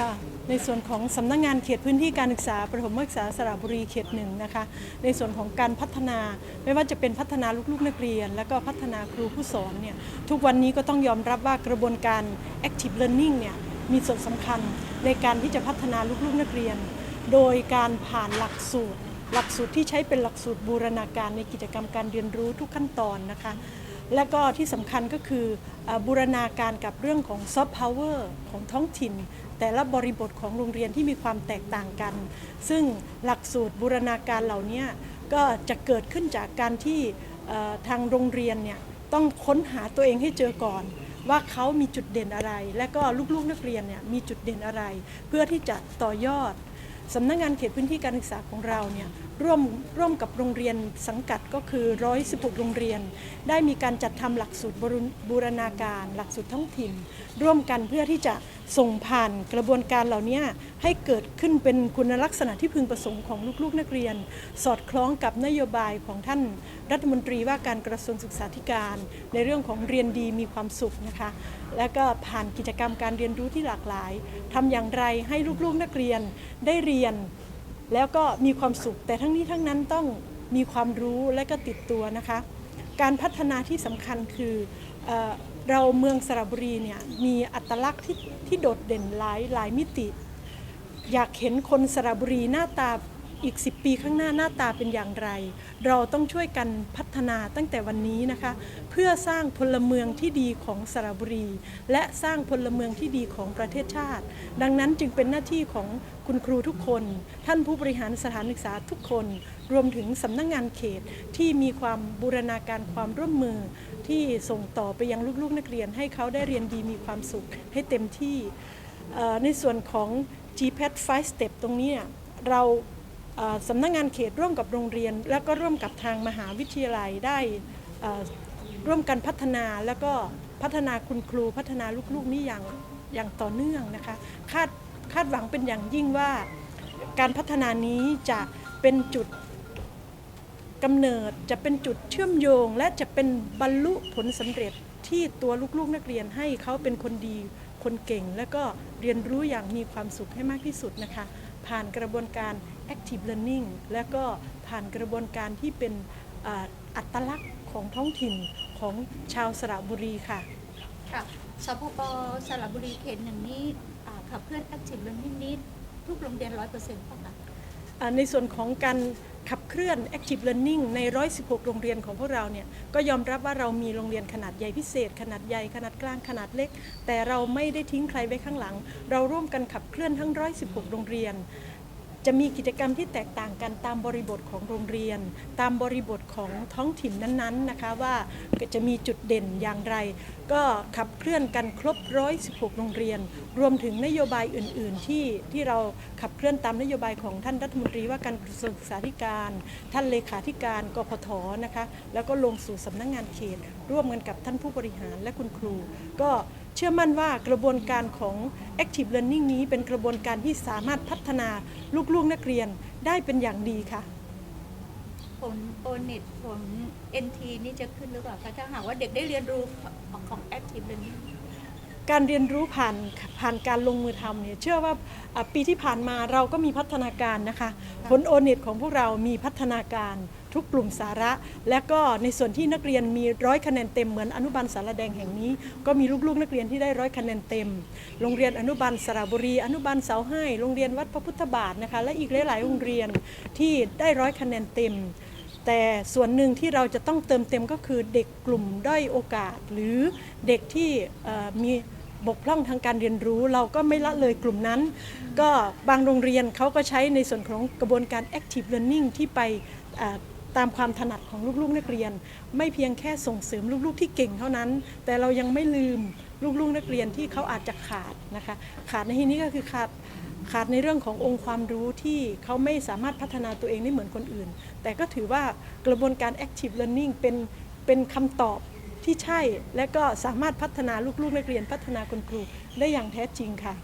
ค่ะในส่วนของสำนักงงานเขตพื้นที่การศึกษาประถมศึกษาสระบุรีเขตหนึ่งนะคะ ในส่วนของการพัฒนาไม่ว่าจะเป็นพัฒนาลูกๆนักเรียน แล้วก็พัฒนาครูผู้สอนเนี่ยทุกวันนี้ก็ต้องยอมรับว่ากระบวนการ active learning เนี่ยมีส่วนสำคัญในการที่จะพัฒนาลูกๆนักเรียน โดยการผ่านหลักสูตร หลักสูตรที่ใช้เป็นหลักสูตรบูรณาการในกิจกรรมการเรียนรู้ทุกขั้นตอนนะคะ และก็ที่สำคัญก็คือบูรณาการกับเรื่องของซอฟต์พาวเวอร์ของท้องถิ่น แต่ละบริบทของโรงเรียนที่มีความแตกต่างกัน ซึ่งหลักสูตรบูรณาการเหล่านี้ก็จะเกิดขึ้นจากการที่ทางโรงเรียนเนี่ยต้องค้นหาตัวเองให้เจอก่อน ว่าเขามีจุดเด่นอะไร และก็ลูกๆนักเรียนเนี่ยมีจุดเด่นอะไร เพื่อที่จะต่อยอด สำนักงงานเขตพื้นที่การศึกษาของเราเนี่ยร่วมร่วมกับโรงเรียนสังกัดก็คือ 116 โรงเรียน ได้มีการจัดทำหลักสูตรบูรณบูรณาการ หลักสูตรท้องถิ่น ร่วมกันเพื่อที่จะส่งผ่านกระบวนการเหล่านี้ให้เกิดขึ้นเป็นคุณลักษณะที่พึงประสงค์ของลูกๆ นักเรียน สอดคล้องกับนโยบายของท่านรัฐมนตรีว่าการกระทรวงศึกษาธิการ ในเรื่องของเรียนดีมีความสุขนะคะ และก็ผ่านกิจกรรมการเรียนรู้ที่หลากหลายทำอย่างไรให้ลูกๆนักเรียนได้เรียน แล้วก็มีความสุข แต่ทั้งนี้ทั้งนั้นต้องมีความรู้และก็ติดตัวนะคะ การพัฒนาที่สำคัญคือ เเราเมืองสระบุรีเนี่ยมีอัตลักษณ์ที่ที่โดดเด่นหลายหลายมิติ อยากเห็นคนสระบุรีหน้าตา อีก 10 ปีข้างหน้าหน้าตาเป็นอย่างไร เราต้องช่วยกันพัฒนาตั้งแต่วันนี้นะคะ เพื่อสร้างพลเมืองที่ดีของสระบุรี และสร้างพลเมืองที่ดีของประเทศชาติ ดังนั้นจึงเป็นหน้าที่ของคุณครูทุกคน ท่านผู้บริหารสถานศึกษาทุกคน รวมถึงสำนักงงานเขตที่มีความบูรณาการความร่วมมือที่ส่งต่อไปยังลูกๆ นักเรียนให้เขาได้เรียนดีมีความสุขให้เต็มที่ในส่วนของ GPAT 5 Step ตรงนี้เรา สำนักงงานเขตร่วมกับโรงเรียน แล้วก็ร่วมกับทางมหาวิทยาลัยได้ร่วมกันพัฒนาแล้วก็พัฒนาคุณครูพัฒนาลูกๆนี่อย่างอย่างต่อเนื่องนะคะคาดคาดหวังเป็นอย่างยิ่งว่าการพัฒนานี้จะเป็นจุดกำเนิดจะเป็นจุดเชื่อมโยง และจะเป็นบรรลุผลสำเร็จที่ตัวลูกๆนักเรียนให้เขาเป็นคนดี คนเก่ง และก็เรียนรู้อย่างมีความสุขให้มากที่สุดนะคะ ผ่านกระบวนการ active learning และก็ผ่านกระบวนการที่เป็นอ่าอัตลักษณ์ของท้องถิ่นของชาวสระบุรีค่ะ ค่ะสพปสระบุรีเขตหนึ่งนี้อ่าขับเคลื่อน Active Learning นี้ทุกโรงเรียนร้อยเปอร์เซ็นต์ป่ะคะอ่าในส่วนของการ ขับเคลื่อน Active Learning ใน 116 โรงเรียนของพวกเราเนี่ยก็ยอมรับว่าเรามีโรงเรียนขนาดใหญ่พิเศษ ขนาดใหญ่ขนาดกลางขนาดเล็ก แต่เราไม่ได้ทิ้งใครไว้ข้างหลัง เราร่วมกันขับเคลื่อนทั้ง 116 โรงเรียน จะมีกิจกรรมที่แตกต่างกันตามบริบทของโรงเรียน ตามบริบทของท้องถิ่นนั้นๆนะคะว่าจะมีจุดเด่นอย่างไร ก็ขับเคลื่อนกันครบ 116 โรงเรียน รวมถึงนโยบายอื่น ๆ ที่ที่เราขับเคลื่อนตามนโยบายของท่านรัฐมนตรีว่าการกระทรวงศึกษาธิการ ท่านเลขาธิการกพทนะคะแล้วก็ลงสู่สำนักงงานเขตร่วมกันกับท่านผู้บริหารและคุณครูก็ เชื่อมั่นว่ากระบวนการของ Active Learning นี้เป็นกระบวนการที่สามารถพัฒนาลูกๆนักเรียนได้เป็นอย่างดีค่ะ ผลโอเน็ตผล NT นี่จะขึ้นหรือเปล่าคะถ้าหากว่าเด็กได้เรียนรู้ของของ Active Learning การเรียนรู้ผ่านผ่านการลงมือทำเนี่ยเชื่อว่าอะปีที่ผ่านมาเราก็มีพัฒนาการนะคะ ผลโอเน็ตของพวกเรามีพัฒนาการ ทุกกลุ่มสาระ และก็ในส่วนที่นักเรียนมีร้อยคะแนนเต็มเหมือนอนุบาลสารแดงแห่งนี้ ก็มีลูกๆ นักเรียนที่ได้ร้อยคะแนนเต็ม โรงเรียนอนุบาลสระบุรี อนุบาลเสาให้โรงเรียนวัดพระพุทธบาทนะคะและอีกหลายๆโรงเรียนที่ได้ร้อยคะแนนเต็มแต่ส่วนหนึ่งที่เราจะต้องเติมเต็มก็คือเด็กกลุ่มด้อยโอกาส หรือเด็กที่มีบกพร่องทางการเรียนรู้ เราก็ไม่ละเลยกลุ่มนั้น ก็บางโรงเรียนเขาก็ใช้ในส่วนของกระบวนการ active learning ที่ไป ตามความถนัดของลูกๆนักเรียน ไม่เพียงแค่ส่งเสริมลูกๆที่เก่งเท่านั้น แต่เรายังไม่ลืมลูกๆนักเรียนที่เขาอาจจะขาดนะคะขาดในที่นี้ก็คือขาดขาดในเรื่องขององค์ความรู้ที่เขาไม่สามารถพัฒนาตัวเองได้เหมือนคนอื่น แต่ก็ถือว่ากระบวนการ active learning เป็นเป็นคำตอบที่ใช่ และก็สามารถพัฒนาลูกๆนักเรียนพัฒนาคุณครูได้อย่างแท้จริงค่ะ